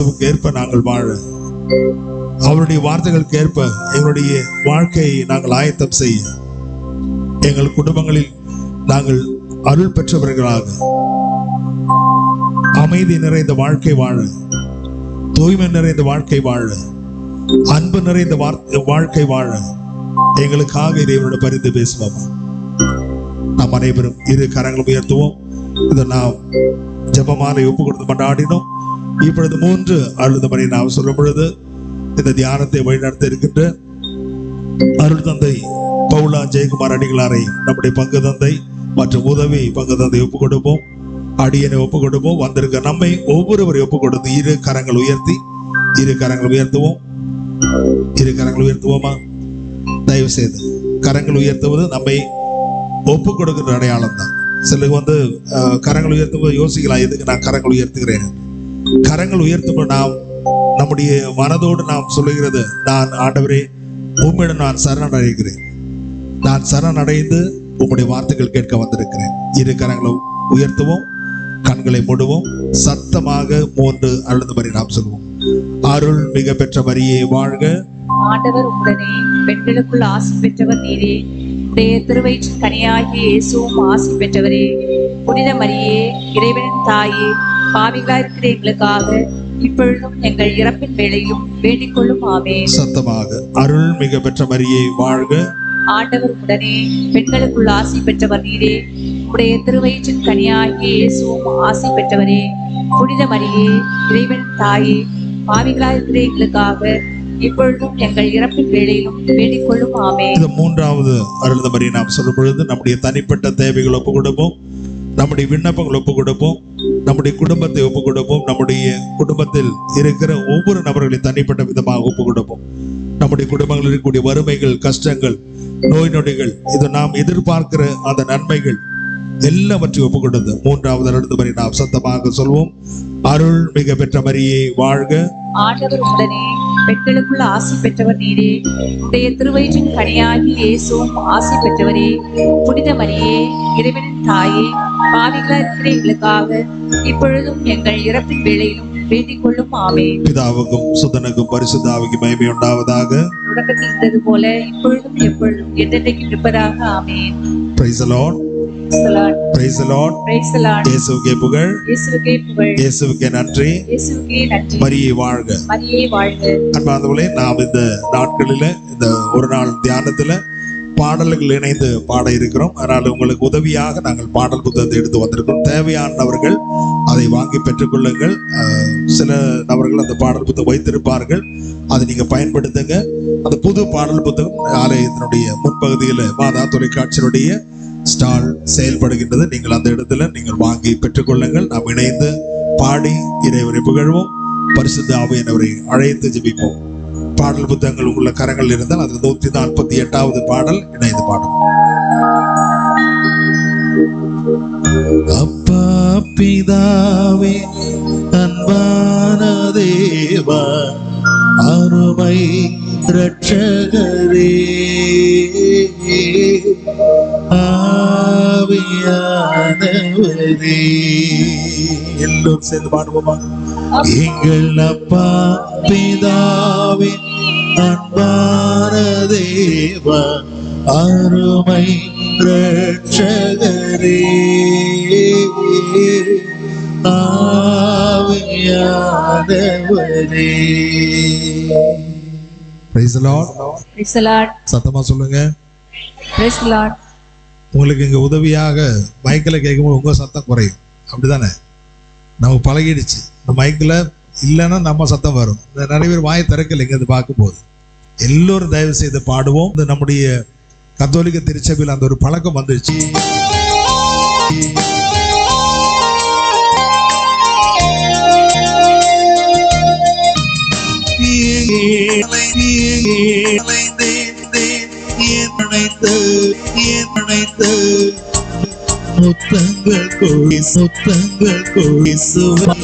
கிறிஸ்துவுக்கு ஏற்ப நாங்கள் வாழ. அவருடைய வார்த்தைகளுக்கு ஏற்ப எங்களுடைய வாழ்க்கையை நாங்கள் ஆயத்தம் செய்ய. எங்கள் குடும்பங்களில் நாங்கள் அருள் பெற்றவர்களாக. அமைதி நிறைந்த வாழ்க்கை வாழ. தூய்மை நிறைந்த வாழ்க்கை வாழ. அன்பு நிறைந்த வாழ்க்கை வாழ. எங்களுக்காக இறைவனோட பரிந்து பேசுவோம். நாம் அனைவரும் இரு கரங்களும் உயர்த்துவோம். இதை நாம் ஜெபமாலை ஒப்பு கொடுத்து கொண்டாடினோம். இப்பொழுது மூன்று அழுத மணி நாம் சொல்லும் பொழுது இந்த தியானத்தை வழிநடத்த இருக்கின்ற அருள் தந்தை பவுலா ஜெயக்குமார் அடிகளாரை நம்முடைய பங்கு தந்தை மற்றும் உதவி பங்கு தந்தை ஒப்புக் கொடுப்போம். அடியனை ஒப்புக் கொடுப்போம். வந்திருக்க நம்மை ஒவ்வொருவரை ஒப்புக் கொடுத்து இரு கரங்கள் உயர்த்தி இரு கரங்கள் உயர்த்துவோம். இரு கரங்கள் உயர்த்துவோமா? தயவு செய்து கரங்கள் உயர்த்துவது நம்மை ஒப்பு கொடுக்கின்ற அடையாளம் தான் சிலருக்கு வந்து கரங்கள் உயர்த்தும்போது யோசிக்கலாம். எதுக்கு நான் கரங்கள் உயர்த்துகிறேன் கரங்கள் உயர்த்தும் நாம் நம்முடைய மனதோடு நாம் சொல்லுகிறது நான் ஆண்டவரே உம்மிடம் நான் சரணடைகிறேன். நான் சரணடைந்து உம்முடைய வார்த்தைகள் கேட்க வந்திருக்கிறேன். இரு கரங்களை உயர்த்துவோம் கண்களை மூடுவோம் சத்தமாக மூன்று அழுந்த மாதிரி நாம் சொல்லுவோம் அருள் மிக பெற்ற வரியே வாழ்க. ஆண்டவர் உடனே பெண்களுக்குள் ஆசி பெற்றவர் நீரே. உடைய திருவயிற்றின் கனியாகிய இயேசுவும் ஆசி பெற்றவரே. புனித மரியே இறைவனின் தாயே பாவிகளாயிருக்கிற எங்களுக்காக இப்பொழுதும் எங்கள் இறப்பின் வேளையிலும் வேண்டிக் கொள்ளும் ஆமே சத்தமாக அருள் மிக பெற்ற மரியே வாழ்க. ஆண்டவர் உடனே பெண்களுக்குள் ஆசி பெற்றவர் நீரே. உடைய திருவயிற்றின் கனியாகிய இயேசுவும் ஆசி பெற்றவரே. புனித மரியே இறைவனின் தாயே பாவிகளாயிருக்கிற எங்களுக்காக இப்பொழுதும் எங்கள் இறப்பின் வேளையிலும் வேண்டிக் கொள்ளும் ஆமே இந்த மூன்றாவது அருள்த மாதிரி நாம் சொல்லும் பொழுது நம்முடைய தனிப்பட்ட தேவைகள் ஒப்பு கொடுப்போம் நம்முடைய விண்ணப்பங்கள் ஒப்பு கொடுப்போம் நம்முடைய குடும்பத்தை ஒப்பு கொடுப்போம் நம்முடைய குடும்பத்தில் இருக்கிற ஒவ்வொரு நபர்களையும் தனிப்பட்ட விதமாக ஒப்பு கொடுப்போம் நம்முடைய குடும்பங்களில் இருக்கக்கூடிய வறுமைகள் கஷ்டங்கள் நோய் நொடிகள் இது நாம் எதிர்பார்க்கிற அந்த நன்மைகள் எல்லாவற்றையும் ஒப்பு கொடுத்து மூன்றாவது அருள்த வரை நாம் சத்தமாக சொல்வோம். அருள் மிக பெற்ற மரியை வாழ்க. ஆண்டவர் உடனே பெண்களுக்குள்ள ஆசி பெற்றவர் நீரே உடைய திருவயிற்றின் கனியாகி இயேசுவும் ஆசி பெற்றவரே. புனித மரியே இறைவனின் தாயே பாவிகளா இருக்கிற எங்களுக்காக இப்பொழுதும் எங்கள் இறப்பின் வேளையிலும் வேண்டிக் கொள்ளும் ஆமே பிதாவுக்கும் சுதனுக்கும் பரிசுத்தாவுக்கும் மகிமை உண்டாவதாக. தொடக்கத்தில் இருந்தது போல இப்பொழுதும் எப்பொழுதும் என்றென்றைக்கு இருப்பதாக praise lord praise lord praise lord இயேசுவுக்கே புகழ். இயேசுவுக்கே புகழ். இயேசுவுக்கே நன்றி. இயேசுவுக்கே நன்றி. மரியே வாழ்க. அன்பாந்தவர்களே நாம் இந்த நாட்களில இந்த ஒரு நாள் தியானத்துல பாடல்கள் இணைந்து பாட இருக்கிறோம். அதனால் உங்களுக்கு உதவியாக நாங்கள் பாடல் புத்தகத்தை எடுத்து வந்திருக்கிறோம். தேவையானவர்கள் அதை வாங்கி பெற்றுக்கொள்ளுங்கள். சில நபர்கள் அந்த பாடல் புத்தகம் வைத்திருப்பார்கள். அதை நீங்க பயன்படுத்துங்க. அந்த புது பாடல் புத்தகம் ஆலயத்தினுடைய முன்பகுதியில் மாதா தொலைக்காட்சியினுடைய ஸ்டால் செயல்படுகின்றது. நீங்கள் அந்த இடத்துல நீங்கள் வாங்கி பெற்றுக்கொள்ளுங்கள். நாம் இணைந்து பாடி இறைவனை புகழ்வோம். பரிசுத்த ஆவியானவரை அழைத்து ஜபிப்போம். பாடல் புத்தகங்கள் உள்ள கரங்கள் இருந்தால் அது நூத்தி நாற்பத்தி எட்டாவது பாடல் இணைந்து பாடும். அப்பா பிதாவே அன்பான தேவா அருமை ரட்சகரே ஆவியானவரே எல்லோரும் சேர்ந்து பாடுவோமா? எங்கள் அப்பா பிதாவே அன்பான தேவா அருமை ரட்சகரே ஆவியானவரே. சத்தமா சொல்லுங்க. உங்களுக்கு இங்கே உதவியாக மைக்கில் கேட்கும்போது உங்கள் சத்தம் குறையும் அப்படி தானே நமக்கு பழகிடுச்சு இந்த மைக்கில் இல்லைன்னா நம்ம சத்தம் வரும் இந்த நிறைய பேர் வாயை திறக்கலை இங்கே பார்க்கும்போது எல்லோரும் தயவு செய்து பாடுவோம் இந்த நம்முடைய கத்தோலிக்க திருச்சபையில் அந்த ஒரு பழக்கம் வந்துருச்சு முத்தங்கள் கோழி முத்தங்கள் கோழி சுவை.